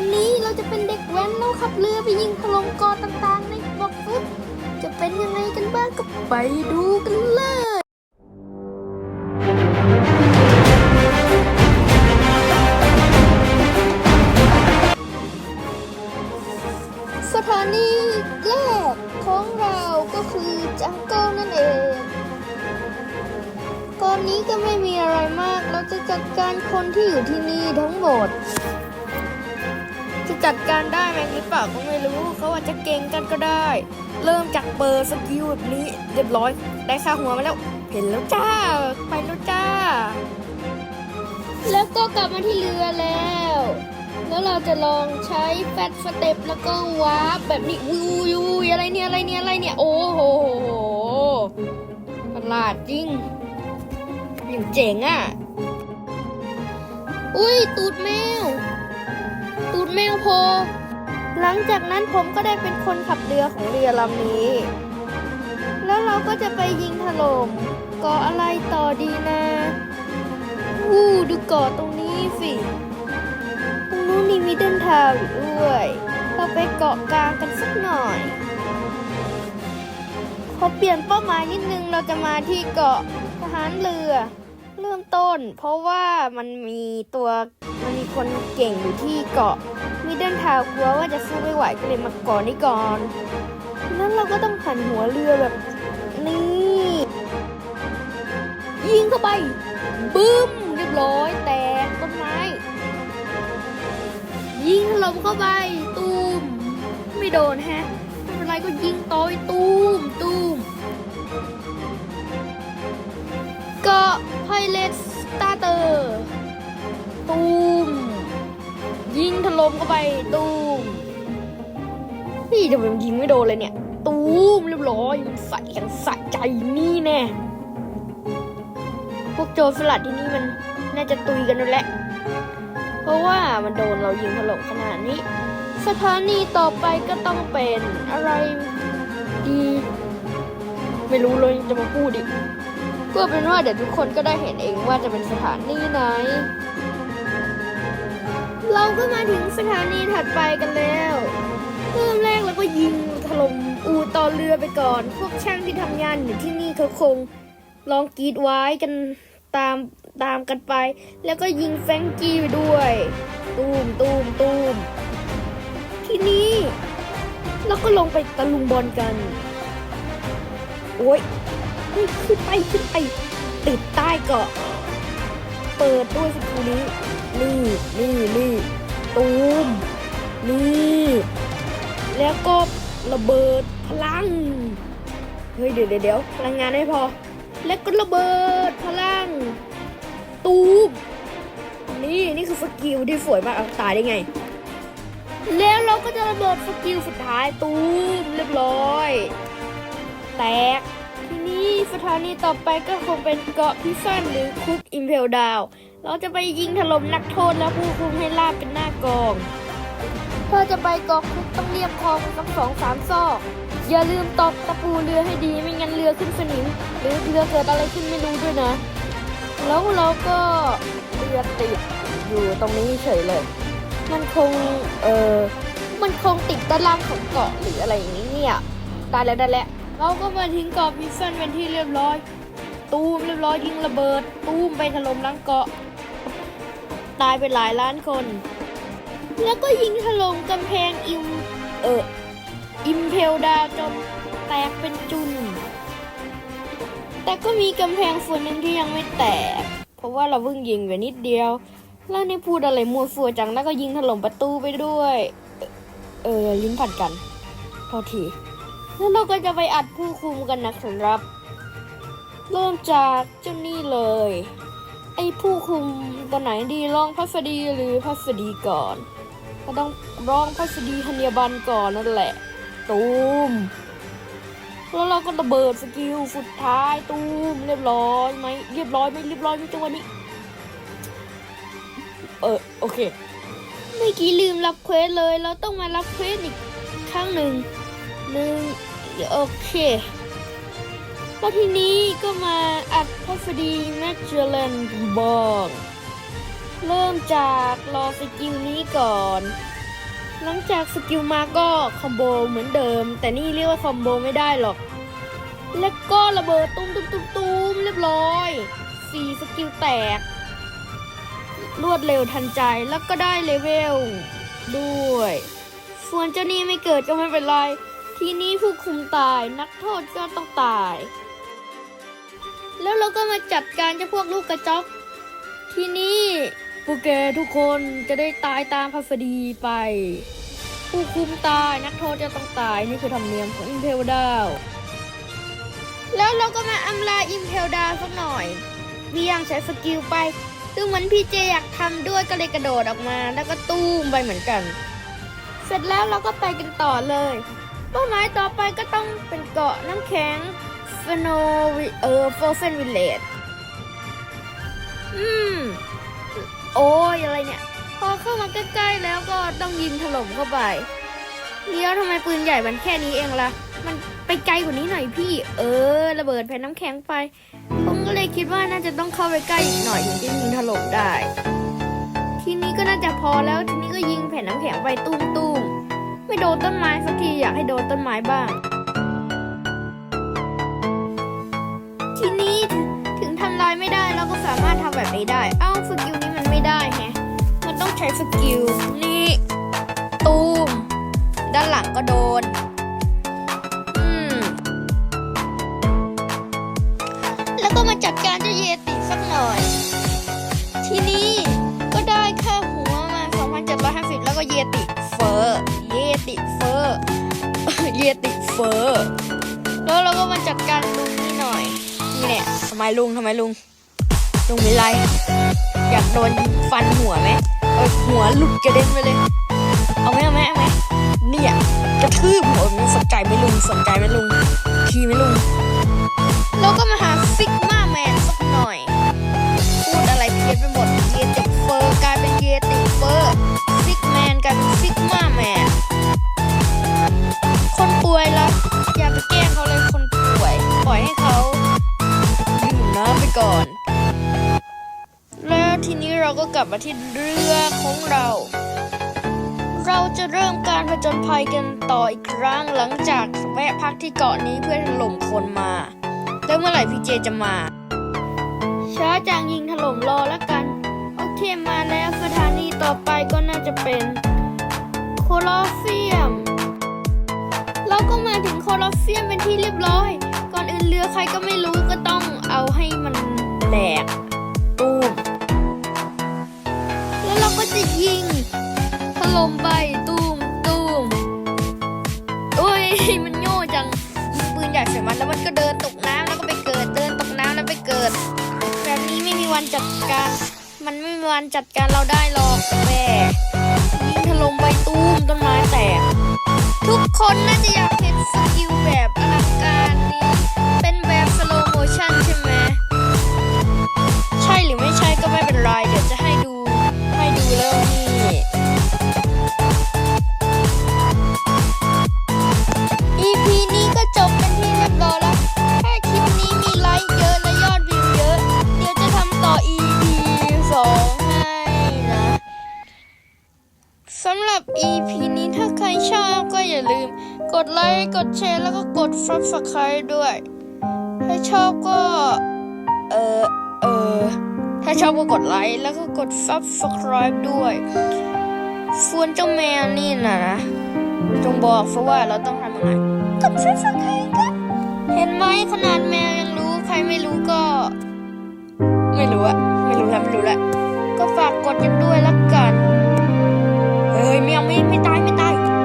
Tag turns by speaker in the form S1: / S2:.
S1: วันนี้เราจะเป็นเด็กแว้นแล้วขับเรือไปยิงถล่มกาะต่างๆ ในบอกฟุตจะเป็นยังไงกันบ้างก็ไปดูกันเลยสถานีแรกของเราก็คือจังเกิลนั่นเองตอนนี้ก็ไม่มีอะไรมาก เราจะจัดการคนที่อยู่ที่นี่ทั้งหมด จัดการได้ไหมหรือเปล่าก็ไม่รู้เขาอาจจะเก่งกันก็ได้ เริ่มจากเปิดสกิลแบบนี้เรียบร้อย ได้ค่าหัวมาแล้ว เห็นแล้วจ้า ไปแล้วจ้า แล้วก็กลับมาที่เรือแล้ว แล้วเราจะลองใช้แฟตสเต็ปแล้วก็วาร์ปแบบนี้วูยูอะไรเนี่ยอะไรเนี่ยอะไรเนี่ย โอ้โหประหลาดจริงอย่างเจ๋งอะ อุ้ยตูดแมว ตูดแมวโพ หลังจากนั้นผมก็ได้เป็นคนขับเรือของเรือลำนี้ แล้วเราก็จะไปยิงถล่มเกาะอะไรต่อดีนะวู้ดูเกาะตรงนี้สิตรงนู้นนี่มีเดินทาวอยู่ด้วย เราไปเกาะกลางกันสักหน่อยพอเปลี่ยนเป้าหมายนิดนึงเราจะมาที่เกาะทหารเรือ เริ่มต้น เพราะว่ามันมีตัวมันมีคนเก่งอยู่ที่เกาะมีเดินทาวกลัวว่าจะสู้ไม่ไหวก็เลยมากาะนี้ก่อนนั้นเราก็ต้องหันหัวเรือแบบนี้ยิงเข้าไปบึ้มเรียบร้อยแตกต้นไม้ ยิงถล่มเข้าไป ตูมไม่โดนแฮะไม่เป็นไรก็ยิงต่อยตูมตูม ไพเรตสตาร์เตอร์ตูม ยิงถล่มเข้าไป ตูม นี่จะเป็นยิงไม่โดนเลยเนี่ย ตูมเรียบร้อยใส่กันใส่ใจนี่แน่พวกโจรสลัดที่นี่มันน่าจะตุยกันนั่นแหละ เพราะว่ามันโดนเรายิงถล่มขนาดนี้ สถานีต่อไปก็ต้องเป็นอะไรดี ไม่รู้เลยจะมาพูดดิก็็เป็นว่าเดี๋ยวทุกคนก็ได้เห็นเองว่าจะเป็นสถานีไหน เราก็มาถึงสถานีถัดไปกันแล้วเริ่มแรกเราก็ยิงถล่มอูต่อเรือไปก่อน พวกช่างที่ทำงานอยู่ที่นี่เขาคงลองกรีดไว้กันตามตามกันไป แล้วก็ยิงแฟงกี้ไปด้วย ตูมตูมตูมทีนี้เราก็ลงไปตะลุมบอลกัน โอ้ย ฮ้ยขึ้นไปขึ้นไป ติดใต้เกาะ เปิดด้วยสกูนี้นี่นี่นี่ตูมนี่แล้วก็ระเบิดพลัง เฮ้ยเดี๋ยวเดี๋ยวพลังงานไม่พอ แล้วก็ระเบิดพลัง ตูมนี่นี่คือสกิลที่สวยมากเอาตายได้ไง แล้วเราก็จะระเบิดสกิลสุดท้ายตูมเรียบร้อย แตก ทีนี้สถานีต่อไปก็คงเป็นเกาะพิซันหรือคุกอิมเพลดาว เราจะไปยิงถล่มนักโทษและผู้คุมให้ล่าเป็นหน้ากอง ถ้าจะไปเกาะคุกต้องเรียบคลองสักสองสามซอก อย่าลืมตอกตะปูเรือให้ดีไม่งั้นเรือขึ้นสนิม หรือเรือเกิดอะไรขึ้นไม่รู้ด้วยนะ แล้วเราก็เรือติดอยู่ตรงนี้เฉยเลย มันคงเออมันคงติดด้านล่างของเกาะหรืออะไรอย่างนี้เนี่ยได้แล้วได้แล้ว เราก็มาทิ้งเกาะพิซซันเป็นที่เรียบร้อย ตูมเรียบร้อยยิงระเบิด ตูมไปถล่มหลังเกาะ ตายไปหลายล้านคน แล้วก็ยิงถล่มกำแพงอิมเอออิมเพลดาวจนแตกเป็นจุน แต่ก็มีกำแพงส่วนหนึ่งที่ยังไม่แตก เพราะว่าเราเพิ่งยิงไปนิดเดียว แล้วนี่พูดอะไรมัวฟัวจังแล้วก็ยิงถล่มประตูไปด้วย เออลิ้นผัดกันโทษที แล้วเราก็จะไปอัดผู้คุมกันนะครับ เริ่มจากเจ้านี่เลย ไอ้ผู้คุมตัวไหนดีรองพัสดีหรือพัสดีก่อนก็ต้องรองพัสดีธัญบันก่อนนั่นแหละ ตูมแล้วเราก็ระเบิดสกิลสุดท้ายตูมเรียบร้อยไหมเรียบร้อยไหมเรียบร้อยไหมจังหวะนี้ เออโอเคเมื่อกี้ลืมรับเควสเลย เราต้องมารับเควสอีกครั้งหนึ่ง หนึ่งโอเคแล้วทีนี้ก็มาอัดพัสดีแมทเจเลนบองเริ่มจากรอสกิลนี้ก่อน หลังจากสกิลมาก็คอมโบเหมือนเดิม แต่นี่เรียกว่าคอมโบไม่ได้หรอก แล้วก็ระเบิดตุ้มตุ้มตุ้มตุ้มเรียบร้อยสี่สกิลแตก รวดเร็วทันใจแล้วก็ได้เลเวลด้วย ส่วนเจ้านี่ไม่เกิดก็ไม่เป็นไร ที่นี้ผู้คุมตายนักโทษก็ต้องตาย แล้วเราก็มาจัดการเจ้าพวกลูกกระจอก ที่นี้พวกแกทุกคนจะได้ตายตามพัสดีไป ผู้คุมตายนักโทษจะต้องตายนี่คือธรรมเนียมของอิมเพลดาวแล้วเราก็มาอำลาอิมเพลดาวสักหน่อยเวียงใช้สกิลไป ซึ่งเหมันพี่เจอยากทำด้วยก็เลยกระโดดออกมา แล้วก็ตู้มไปเหมือนกัน เสร็จแล้วเราก็ไปกันต่อเลย เป้าหมายต่อไปก็ต้องเป็นเกาะน้ำแข็งฟโนเออโฟเฟนวิลเลจอืม โอ้ยอะไรเนี่ย พอเข้ามาใกล้ๆแล้วก็ต้องยิงถล่มเข้าไปเดี๋ยวทำไมปืนใหญ่มันแค่นี้เองล่ะ มันไปไกลกว่านี้หน่อยพี่ เออ ระเบิดแผ่นน้ำแข็งไป ผมก็เลยคิดว่าน่าจะต้องเข้าไปใกล้อีกหน่อยถึงจะยิงถล่มได้ ทีนี้ก็น่าจะพอแล้ว ทีนี้ก็ยิงแผ่นน้ำแข็งไปตุ้มๆ ไม่โดนต้นไม้สักทีอยากให้โดนต้นไม้บ้าง ทีนี้ถึงทำลายไม่ได้เราก็สามารถทำแบบนี้ได้ เอ้าสกิลนี้มันไม่ได้แฮะมันต้องใช้สกิลนี่ตูมด้านหลังก็โดนอืมแล้วก็มาจัดการเจ้าเยติสักหน่อย ทีนี้ เฟอร์แล้วเราก็มาจัดการลุงนี่หน่อย นี่เนี่ยทำไมลุงทำไมลุง ลุงมีไร อยากโดนฟันหัวไหมเอาหัวหลุดกระเด็นไปเลย เอาไหมเอาไหมเอาไหมเนี่ยกระทืบหัวมันสนใจไหมลุงสนใจไหมลุงทีไหมลุงแล้วก็มาหาซิก เราก็กลับมาที่เรือของเรา เราจะเริ่มการผจญภัยกันต่ออีกครั้งหลังจากแวะพักที่เกาะนี้เพื่อถล่มคนมา แล้วเมื่อไหร่พี่เจจะมา ช้าจางยิงถล่มรอแล้วกัน โอเคมาแล้วสถานีต่อไปก็น่าจะเป็น โคลอสเซียม เราก็มาถึงโคลอสเซียมเป็นที่เรียบร้อย ก่อนอื่นเรือใครก็ไม่รู้ก็ต้องเอาให้มันแหลก ลมไปตูมตูมโอ้ยมันโง่จังยิงปืนใหญ่ใส่มันแล้วมันก็เดินตกน้ำแล้วก็ไปเกิดเดินตกน้ำแล้วไปเกิด แบบนี้ไม่มีวันจัดการ มันไม่มีวันจัดการเราได้หรอกแม่ยิงถล่มไปตูมต้นไม้แตกทุกคนน่าจะอยากเห็นสกิลแบบอลังการนี้เป็นแบบสโลโมชั่นใช่ไหม สำหรับ EP นี้ถ้าใครชอบก็อย่าลืม กดไลค์ กดแชร์แล้วก็กด subscribe ด้วย ถ้าชอบก็ เออเออถ้าชอบก็กดไลค์แล้วก็กด subscribe ด้วยส่วนเจ้าแมวนี่นะนะ จงบอกซะว่าเราต้องทำยังไงกด subscribe กันเห็นไหมขนาดแมวยังรู้ใครไม่รู้ก็ ไม่รู้อะไม่รู้แล้วไม่รู้ล้วก็ฝากกดกันด้วยแล้ว 没没没，没ม่ตา